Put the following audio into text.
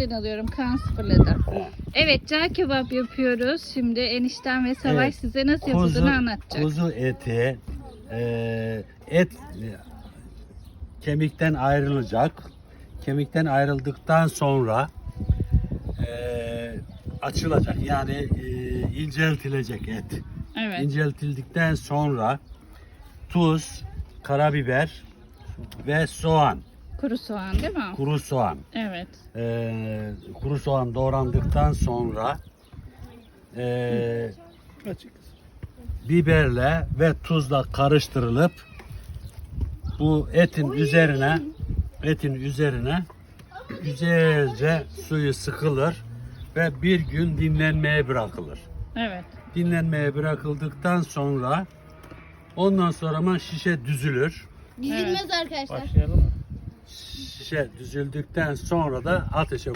elinden alıyorum. Kan sıfırladı. Evet cağ kebap yapıyoruz. Şimdi enişten ve Savaş Evet. size nasıl yapıldığını anlatacak. kuzu eti, e, et kemikten ayrılacak. Kemikten ayrıldıktan sonra e, açılacak. Yani e, inceltilecek et. Evet. İnceltildikten sonra tuz, karabiber ve soğan, Kuru soğan değil mi? kuru soğan. Evet. e, kuru soğan doğrandıktan sonra e, biberle ve tuzla karıştırılıp bu etin üzerine etin üzerine güzelce suyu sıkılır ve bir gün dinlenmeye bırakılır. Evet. Dinlenmeye bırakıldıktan sonra ondan sonra ama şişe düzülür. Dizilmez arkadaşlar. Şişe düzüldükten sonra da ateşe